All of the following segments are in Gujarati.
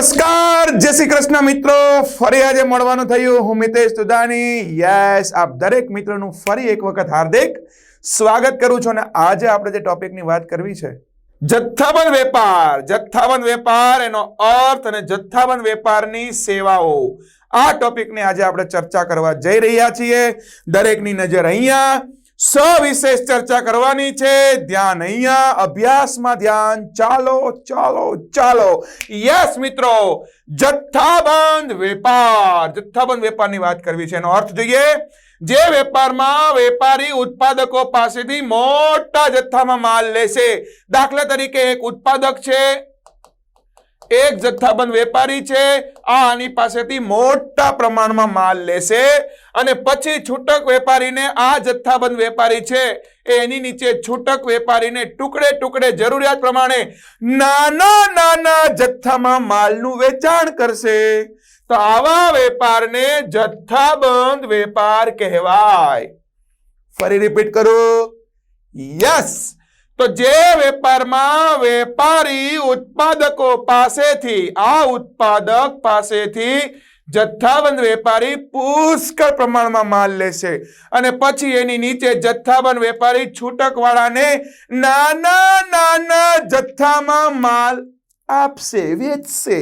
નમસ્કાર. જય શ્રી કૃષ્ણ મિત્રો. ફરી આજે મળવાનું થયું હું મિતેશ તુદાની યસ આપ દરેક મિત્રોનું ફરી એક વખત હાર્દિક સ્વાગત કરું છું અને આજે આપણે જે ટોપિકની વાત કરવી છે, જથ્થાબંધ વેપાર. જથ્થાબંધ વેપાર, એનો અર્થ અને જથ્થાબંધ વેપારની સેવાઓ. આ ટોપિકની આજે આપણે ચર્ચા કરવા જઈ રહ્યા છીએ. દરેકની નજર અહીંયા. સવિશેષ ચર્ચા કરવાની છે. ધ્યાન અહીંયા, અભ્યાસમાં ધ્યાન. ચાલો ચાલો ચાલો. યસ મિત્રો. જથ્થાબંધ વેપાર. જથ્થાબંધ વેપારની વાત કરવી છે. એનો અર્થ જોઈએ, જે વેપારમાં વેપારી ઉત્પાદકો પાસેથી મોટા જથ્થામાં માલ લેશે. દાખલા તરીકે એક ઉત્પાદક છે એક જથ્થાબંધ વેપારી છે. આ આની પાસેથી મોટા પ્રમાણમાં માલ લેશે અને પછી છૂટક વેપારીને આ જથ્થાબંધ વેપારી છે એની નીચે છૂટક વેપારીને ટુકડે ટુકડે જરૂરિયાત પ્રમાણે નાના નાના જથ્થામાં માલનું વેચાણ કરશે. તો આવા વેપારને જથ્થાબંધ વેપાર કહેવાય. ફરી રિપીટ કરો. યસ તો જે વેપારમાં વેપારી ઉત્પાદકો પાસેથી, આ ઉત્પાદક પાસેથી જથ્થાબંધ વેપારી પુષ્કળ પ્રમાણમાં માલ લેશે અને પછી એની નીચે જથ્થાબંધ વેપારી છૂટક વાળાને નાના નાના જથ્થામાં માલ આપશે, વેચશે.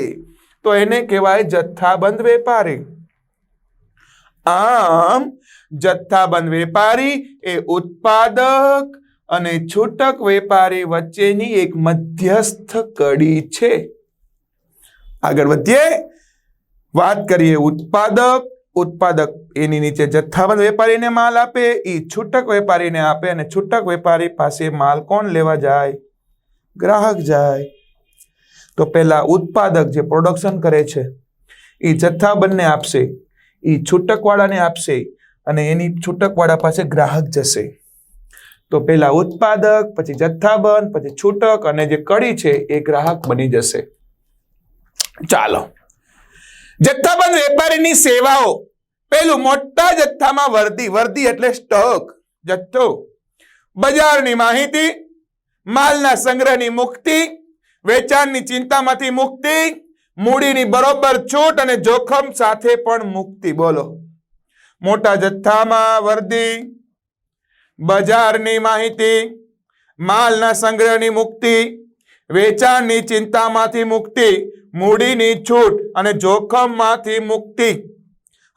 તો એને કહેવાય જથ્થાબંધ વેપારી. આમ, જથ્થાબંધ વેપારી એ ઉત્પાદક અને છૂટક વેપારી વચ્ચેની એક મધ્યસ્થ કડી છે. આગળ વધીએ. વાત કરીએ ઉત્પાદક. ઉત્પાદક એની નીચે જથ્થાબંધ વેપારીને માલ આપે. એ છૂટક વેપારીને આપે અને છૂટક વેપારી પાસે માલ કોણ લેવા જાય? ગ્રાહક જાય. તો પહેલા ઉત્પાદક જે પ્રોડક્શન કરે છે એ જથ્થાબંધને આપશે. એ છૂટકવાળાને આપશે અને એની છૂટકવાળા પાસે ગ્રાહક જશે. તો પહેલા ઉત્પાદક, પછી જથ્થાબંધ, પછી છૂટક અને જે કડી છે એ ગ્રાહક બની જશે. ચાલો. જથ્થાબંધ વેપારીની સેવાઓ. પેલું મોટા જથ્થામાં વર્દી. વર્દી એટલે સ્ટોક, જથ્થો. બજારની માહિતી, માલના સંગ્રહની મુક્તિ, વેચાણની ચિંતામાંથી મુક્તિ, મૂડીની બરોબર છૂટ અને જોખમ સાથે પણ મુક્તિ. બોલો. મોટા જથ્થામાં વર્દી બજારની માહિતી, માલના સંગ્રહની મુક્તિ, વેચાણની ચિંતામાંથી મુક્તિ, મૂડીની છૂટ અને જોખમમાંથી મુક્તિ.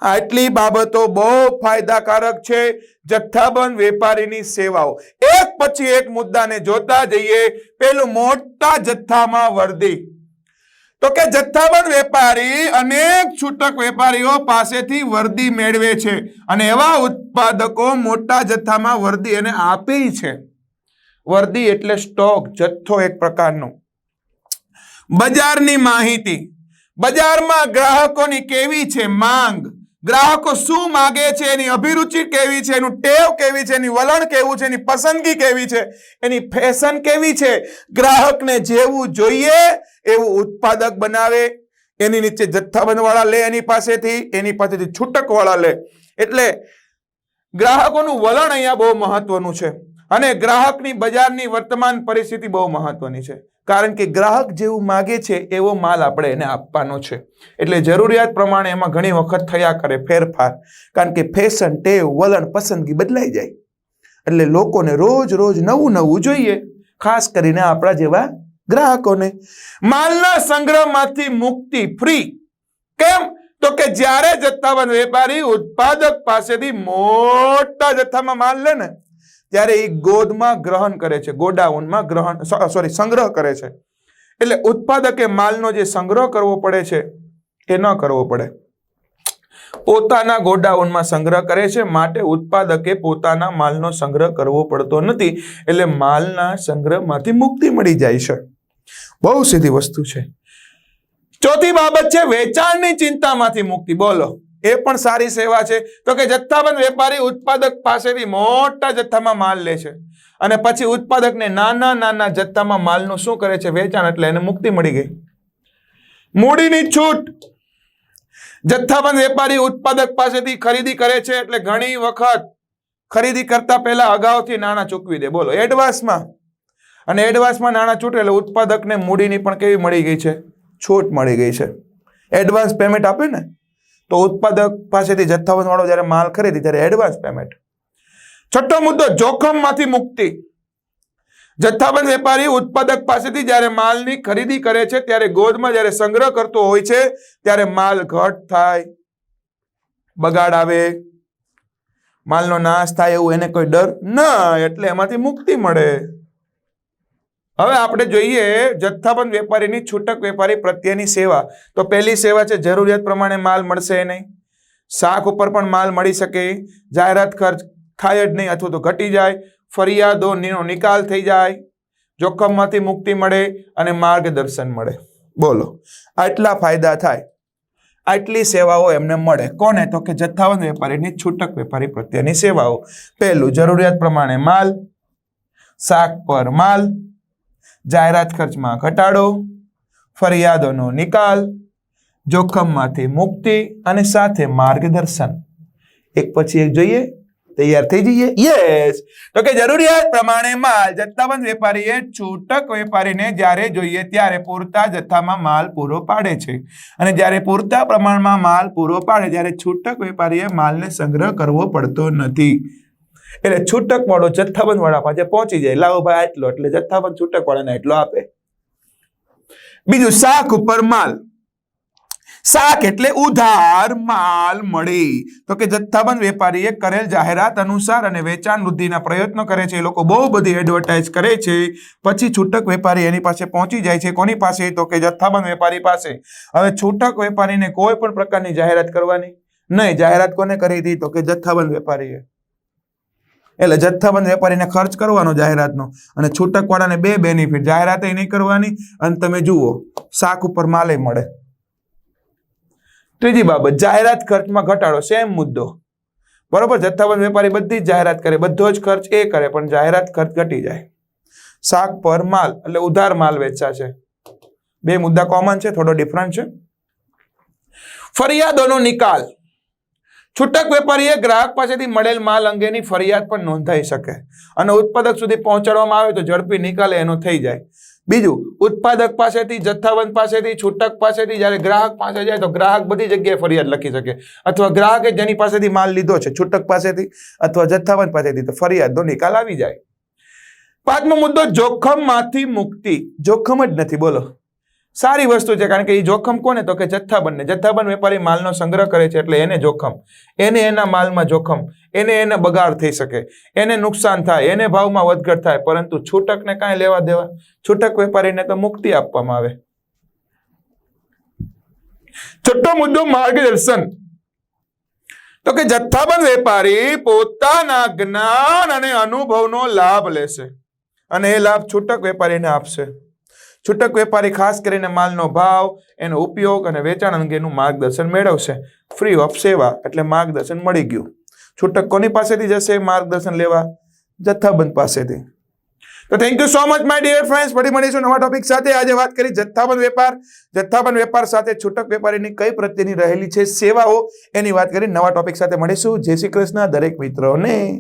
આટલી બાબતો બહુ ફાયદાકારક છે જથ્થાબંધ વેપારીની સેવાઓ. એક પછી એક મુદ્દાને જોતા જઈએ, પેલું મોટા જથ્થામાં વર્દી. તો કે જથ્થાબંધ વેપારી અનેક છૂટક વેપારીઓ પાસેથી વર્દી મેળવે છે અને એવા ઉત્પાદકો મોટા જથ્થામાં વર્દી એને આપે છે. વર્દી એટલે સ્ટોક, જથ્થો એક પ્રકારનો. બજારની માહિતી. બજારમાં ગ્રાહકોની કેવી છે માંગ? ગ્રાહકો શું માગે છે, એની અભિરુચિ કેવી છે, એનું ટેવ કેવી છે, એની વલણ કેવું છે, એની પસંદગી કેવી છે, એની ફેશન કેવી છે, ગ્રાહકને જેવું જોઈએ એવું ઉત્પાદક બનાવે, એની નીચે જથ્થાબંધવાળા લે એની પાસેથી એની પાસેથી છૂટકવાળા લે. એટલે ગ્રાહકોનું વલણ અહીંયા બહુ મહત્વનું છે અને ગ્રાહકની બજારની વર્તમાન પરિસ્થિતિ બહુ મહત્વની છે. કારણ કે ગ્રાહક જેવું માગે છે, એવો માલ આપણે એને આપવાનો છે. એટલે જરૂરિયાત પ્રમાણે એમાં ઘણી વખત થયા કરે ફેરફાર. કારણ કે ફેશન ટેવ, વલણ, પસંદગી બદલાઈ જાય. એટલે લોકોને રોજ રોજ નવું નવું જોઈએ, ખાસ કરીને આપણા જેવા ગ્રાહકોને. માલના સંગ્રહમાંથી મુક્તિ ફ્રી કેમ? તો કે જ્યારે જથ્થાબંધ વેપારી ઉત્પાદક પાસેથી મોટા જથ્થામાં માલ લે ને ત્યારે એ ગોદમાં ગ્રહણ કરે છે, ગોડાઉનમાં ગ્રહણ સોરી સંગ્રહ કરે છે. એટલે ઉત્પાદકે માલનો જે સંગ્રહ કરવો પડે છે, એ ન કરવો પડે. પોતાના ગોડાઉનમાં સંગ્રહ કરે છે, માટે ઉત્પાદકે પોતાના માલનો સંગ્રહ કરવો પડતો નથી, એટલે માલના સંગ્રહમાંથી મુક્તિ મળી જાય છે. બહુ સીધી વસ્તુ છે. ચોથી બાબત છે, વેચાણની ચિંતામાંથી મુક્તિ. બોલો. એ પણ સારી સેવા છે. તો કે જથ્થાબંધ વેપારી ઉત્પાદક પાસેથી મોટા જથ્થામાં માલ લે છે. અને પછી ઉત્પાદકને નાના નાના જથ્થામાં માલનું શું કરે છે? વેચાણ એટલે એને મુક્તિ મળી ગઈ. મૂડીની છૂટ. જથ્થાબંધ વેપારી ઉત્પાદક પાસેથી ખરીદી કરે છે એટલે ઘણી વખત ખરીદી કરતા પહેલા અગાઉથી નાણાં ચૂકવી દે. બોલો, એડવાન્સમાં. અને એડવાન્સમાં નાણાં છૂટે એટલે ઉત્પાદકને મૂડીની પણ કેવી મળી ગઈ છે? છૂટ મળી ગઈ છે. એડવાન્સ પેમેન્ટ આપે ને? તો ઉત્પાદક પાસેથી જથ્થાબંધ વાળો જ્યારે માલ ખરીદી ત્યારે એડવાન્સ પેમેન્ટ છઠ્ઠો મુદ્દો, જોખમમાંથી મુક્તિ. જથ્થાબંધ વેપારી ઉત્પાદક પાસેથી જ્યારે માલની ખરીદી કરે છે ત્યારે ગોદમાં જ્યારે સંગ્રહ કરતો હોય છે ત્યારે માલ ઘટ થાય. બગાડ આવે. માલનો નાશ થાય એવું એને કોઈ ડર ના, એટલે એમાંથી મુક્તિ મળે. હવે આપણે જોઈએ જથ્થાબંધ વેપારીની, છૂટક વેપારી પ્રત્યેની સેવા. તો પહેલી સેવા છે, જરૂરિયાત પ્રમાણે માલ મળશે નહીં. શાક ઉપર પણ માલ મળી શકે. જાહેરાત ખર્ચ થાય જ નહીં અથવા તો ઘટી જાય. ફરિયાદોનો નિકાલ થઈ જાય. જોખમમાંથી મુક્તિ મળે અને માર્ગદર્શન મળે. બોલો, આટલા ફાયદા થાય. આટલી સેવાઓ એમને મળે. કોને? તો કે જથ્થાબંધ વેપારીની, છૂટક વેપારી પ્રત્યેની સેવાઓ. પહેલું, જરૂરિયાત પ્રમાણે માલ. શાક પર માલ. જાહેરાત ખર્ચમાં ઘટાડો, ફરિયાદોનો નિકાલ, જોખમમાંથી મુક્તિ અને સાથે માર્ગદર્શન. એક પછી એક જોઈએ, તૈયાર થઈ જઈએ. યસ તો કે જરૂરિયાત પ્રમાણે માલ. જથ્થાબંધ વેપારીએ છૂટક વેપારીને જ્યારે જોઈએ ત્યારે પૂરતા જથ્થામાં માલ પૂરો પાડે છે. અને જ્યારે પૂરતા પ્રમાણમાં માલ પૂરો પાડે, ત્યારે છૂટક વેપારીએ માલને સંગ્રહ કરવો પડતો નથી. એટલે છૂટક વાળો જથ્થાબંધ વાળા પાસે પહોંચી જાય, લાવો ભાઈ આટલો, એટલે જથ્થાબંધ છૂટક વાળાને એટલો આપે. બીજું, શાક ઉપર માલ. શાક એટલે ઉધાર, માલ, મળી. તો કે જથ્થાબંધ વેપારીએ કરેલ જાહેરાત અનુસાર અને વેચાણ વૃદ્ધિના પ્રયત્નો કરે છે. એ લોકો બહુ બધી એડવર્ટાઇઝ કરે છે. પછી છૂટક વેપારી એની પાસે પહોંચી જાય છે કોની પાસે? તો કે જથ્થાબંધ વેપારી પાસે. હવે છૂટક વેપારીને કોઈ પણ પ્રકારની જાહેરાત કરવાની નહીં. જાહેરાત કોને કરી હતી? તો કે જથ્થાબંધ વેપારીએ. એટલે જથ્થાબંધ વેપારીને ખર્ચ કરવાનો જાહેરાતનો અને છૂટકવાળાને બે બેનિફિટ જાહેરાત નહીં કરવાની અને તમે જુઓ, શાક ઉપર માલે મળે. ત્રીજી બાબત, જાહેરાત ખર્ચમાં ઘટાડો, સેમ મુદ્દો. બરોબર, જથ્થાબંધ વેપારી બધી જ જાહેરાત કરે, બધો જ ખર્ચ એ કરે, પણ જાહેરાત ખર્ચ ઘટી જાય. શાક પર માલ, એટલે ઉધાર માલ વેચાશે. બે મુદ્દા કોમન છે, થોડો ડિફરન્ટ છે. ફરિયાદોનો નિકાલ. છૂટક વેપારીએ ગ્રાહક પાસેથી મળેલ માલ અંગેની ફરિયાદ પણ નોંધાઈ શકે. અને ઉત્પાદક સુધી પહોંચાડવામાં આવે તો ઝડપી નિકાલે એનો થઈ જાય. બીજું, ઉત્પાદક પાસેથી, જથ્થાબંધ પાસેથી, છૂટક પાસેથી જ્યારે ગ્રાહક પાસે જાય તો ગ્રાહક બધી જગ્યાએ ફરિયાદ લખી શકે. અથવા ગ્રાહકે જેની પાસેથી માલ લીધો છે છૂટક પાસેથી અથવા જથ્થાબંધ પાસેથી તો ફરિયાદનો નિકાલ આવી જાય. પાંચમો મુદ્દો, જોખમમાંથી મુક્તિ. જોખમ જ નથી, બોલો. સારી વસ્તુ છે, કારણ કે એ જોખમ કોને? તો કે જથ્થાબંધને જથ્થાબંધ વેપારી માલનો સંગ્રહ કરે છે એટલે એને જોખમ. એને એના માલમાં જોખમ. એને એને બગાડ થઈ શકે. એને નુકસાન થાય. એને ભાવમાં વધઘટ થાય. પરંતુ છૂટકને કાંઈ લેવા દેવા? છૂટક વેપારીને તો મુક્તિ આપવામાં આવે. છઠ્ઠો મુદ્દો, માર્ગદર્શન. તો કે જથ્થાબંધ વેપારી પોતાના જ્ઞાન અને અનુભવનો લાભ લેશે. અને એ લાભ છૂટક વેપારીને આપશે. છૂટક વેપારી ખાસ કરીને માલનો ભાવ, એનો ઉપયોગ અને વેચાણ અંગેનું માર્ગદર્શન મેળવશે. ફ્રી ઓફ સેવા, એટલે માર્ગદર્શન મળી ગયું. છૂટક કોની પાસેથી જશે? માર્ગદર્શન લેવા જથ્થાબંધ પાસેથી. તો thank you so much my dear friends ફરી મળીશું નવા ટોપિક સાથે. આજે વાત કરી જથ્થાબંધ વેપાર. જથ્થાબંધ વેપાર સાથે છૂટક વેપારીની કઈ પ્રત્યેની રહેલી છે? સેવાઓ. એની વાત કરી નવા ટોપિક સાથે મળીશું. જય શ્રી કૃષ્ણ, દરેક મિત્રોને.